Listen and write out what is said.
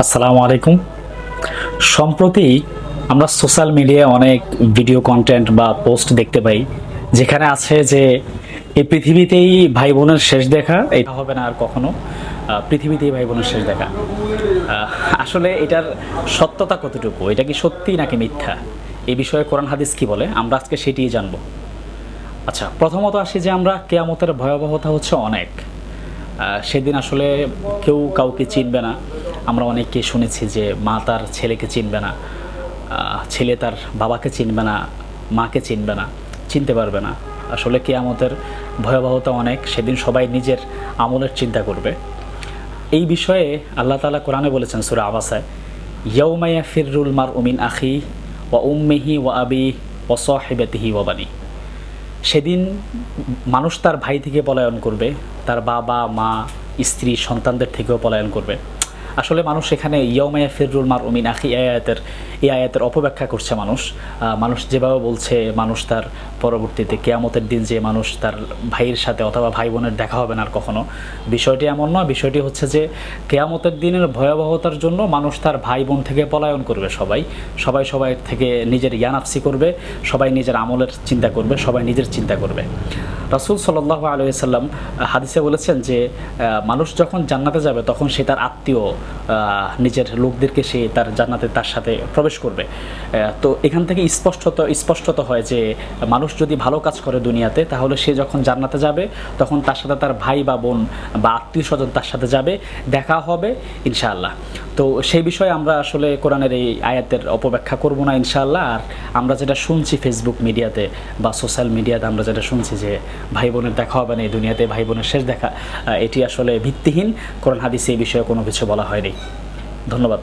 আসসালামু আলাইকুম। সম্প্রতি আমরা সোশ্যাল মিডিয়ায় অনেক ভিডিও কন্টেন্ট বা পোস্ট দেখতে পাই, যেখানে আছে যে এই পৃথিবীতেই ভাই বোনের শেষ দেখা, এটা হবে না আর কখনো পৃথিবীতেই ভাই বোনের শেষ দেখা। আসলে এটার সত্যতা কতটুকু? এটা কি সত্যি নাকি মিথ্যা? এই বিষয়ে কোরআন হাদিস কি বলে? আমরা আজকে সেটিই জানব। আচ্ছা প্রথমত আসি যে আমরা কেয়ামতের ভয়াবহতা হচ্ছে অনেক। সেদিন আসলে কেউ কাউকে চিনবে না। আমরা অনেককে শুনেছি যে মা তার ছেলেকে চিনবে না ছেলে তার বাবাকে চিনবে না, মাকে চিনবে না, চিনতে পারবে না। আসলে কি আমাদের ভয়াবহতা অনেক, সেদিন সবাই নিজের আমলের চিন্তা করবে। এই বিষয়ে আল্লাহ তাআলা কোরআনে বলেছেন সুরা আবাসায় ইয়ৌমাইয়া ফিররুল মার উমিন আখি ওয়া উম্মিহি ওয়া আবি ও সহেবেতিহি ওয়া বানি। সেদিন মানুষ তার ভাই থেকে পলায়ন করবে, তার বাবা, মা, স্ত্রী, সন্তানদের থেকেও পলায়ন করবে। আসলে মানুষ এখানে ইয়মায়া ফিররুল মার উমিন আখি আয়াতের, এই আয়াতের অপব্যাখ্যা করছে মানুষ। মানুষ যেভাবে বলছে মানুষ তার পরবর্তীতে কেয়ামতের দিন যে মানুষ তার ভাইয়ের সাথে অথবা ভাই বোনের দেখা হবে না আর কখনো। বিষয়টি এমন নয়, বিষয়টি হচ্ছে যে কেয়ামতের দিনের ভয়াবহতার জন্য মানুষ তার ভাই বোন থেকে পলায়ন করবে সবাই। সবাই সবাই থেকে নিজের জ্ঞানাপসি করবে, সবাই নিজের আমলের চিন্তা করবে, সবাই নিজের চিন্তা করবে। রাসুল সাল্লাহ আলুসাল্লাম হাদিসে বলেছেন যে মানুষ যখন জান্নাতে যাবে, তখন সে তার আত্মীয় নিজের লোকদেরকে সে তার জান্নাতে তার সাথে প্রবেশ করবে। তো এখান থেকে স্পষ্টত স্পষ্টত হয় যে, মানুষ যদি ভালো কাজ করে দুনিয়াতে, তাহলে সে যখন জান্নাতে যাবে, তখন তার সাথে তার ভাই বা বোন বা আত্মীয় স্বজন তার সাথে যাবে, দেখা হবে, ইনশাআল্লাহ। তো সেই বিষয়ে আমরা আসলে কোরআনের এই আয়াতের অপব্যাখ্যা করব না, ইনশাআল্লাহ। আর আমরা যেটা শুনছি ফেসবুক মিডিয়াতে বা সোশ্যাল মিডিয়াতে আমরা যেটা শুনছি যে ভাই বোনের দেখা হবে না, এই দুনিয়াতে ভাই বোনের শেষ দেখা। এটি আসলে ভিত্তিহীন। কোরআন, হাদিসে এই বিষয়ে কোনো কিছু বলা হয়নি। ধন্যবাদ।